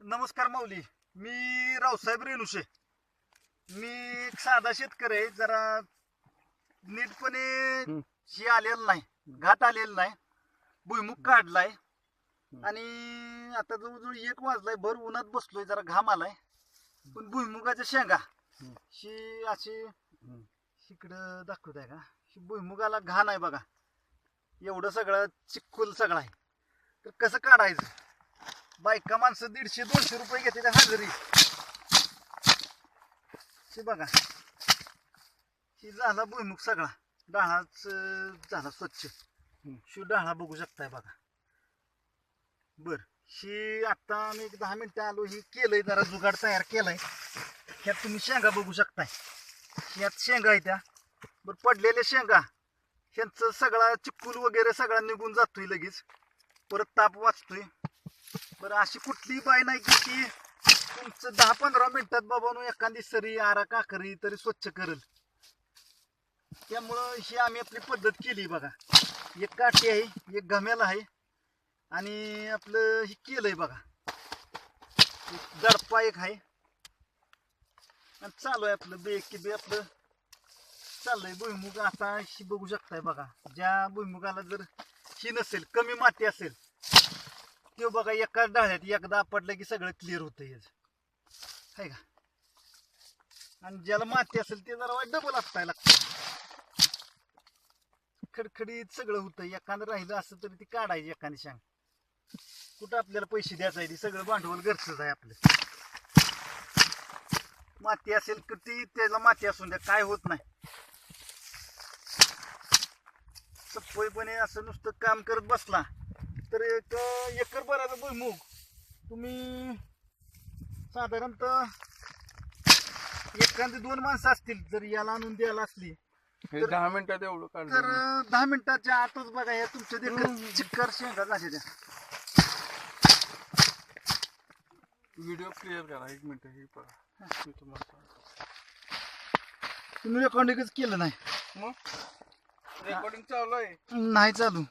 नमस्कार माऊली. मी रावसाहेब रेणुशे मी एक साधा शेतकरी आहे. जरा नीटपणे. ही आलेलं नाही. घात आलेलं नाही. भुईमुग काढलाय. आणि आता जवळजवळ एक वाजलाय. भर उन्हात बसलोय. जरा घाम आलाय. पण भुईमुगाच्या शेंगा. ही अशी इकडं दाखवत आहे का भुईमुगाला घाण आहे बघा. एवढं सगळं चिक्कुल सगळं आहे. तर कसं काढायचं? बायका माणसं दीडशे दोनशे रुपये घेते त्या हजेरी. हे बघा. ही झाला भुईमुग सगळा. डाळाच झाला स्वच्छ. शिव डाळा बघू शकताय बघा. बर. ही आता आम्ही एक दहा मिनिटं आलो. ही केलंय जरा जुगाड तयार केलाय. ह्यात तुम्ही शेंगा बघू शकताय. ह्यात शेंगा आहे त्या. बर पडलेल्या शेंगा. ह्यांचं सगळा चिक्कूल वगैरे सगळा निघून जातोय लगेच. परत ताप वाचतोय. बरं अशी कुठली बाई नाही की ती तुमचं दहा पंधरा मिनिटात बाबानो एखादी सरी आरा काकरी तरी स्वच्छ करल. त्यामुळं ही आम्ही आपली पद्धत केली बघा. एक काठी आहे एक घम्याला आहे आणि आपलं हे केलंय बघा. एक दडपा एक आहे. आणि चालू आहे आपलं बे की बे आपलं चाललंय भुईमुग. आता बघू शकताय बघा. ज्या भुईमुगाला जर ही नसेल कमी माती असेल ते बघा एकाच डाळ्यात एकदा पडलं की सगळं क्लिअर होतं याच आहे का? आणि ज्याला माती असेल ते जरा डबल आपटायला लागतं. खडखडीत सगळं होतं. एखादं राहिलं असं तरी ती काढायची एखादी शांग कुठं आपल्याला पैसे द्यायचं आहे सगळं भांडवल गरजेचं आहे आपलं. माती असेल तर ती त्याला माती असून द्या. काय होत नाही. सप्पयपणे असं नुसतं काम करत बसला. तर एक एकर भराचा भुईमुग. तुम्ही साधारणतः एखादी दोन माणसं असतील जर याला आणून द्यायला असली. हे दहा मिनिटात एवढं तर काढलं दहा मिनिटाच्या आतच बघा या तुमच्या देखत चिक्कर शेंगा झाल्या त्या व्हिडिओ क्लिअर करा एक मिनिट हे बघा मी तुम्हाला सांगतो. तुम्ही रेकॉर्डिंगच केलं नाही. मग? रेकॉर्डिंग चालू आहे. नाही चालू.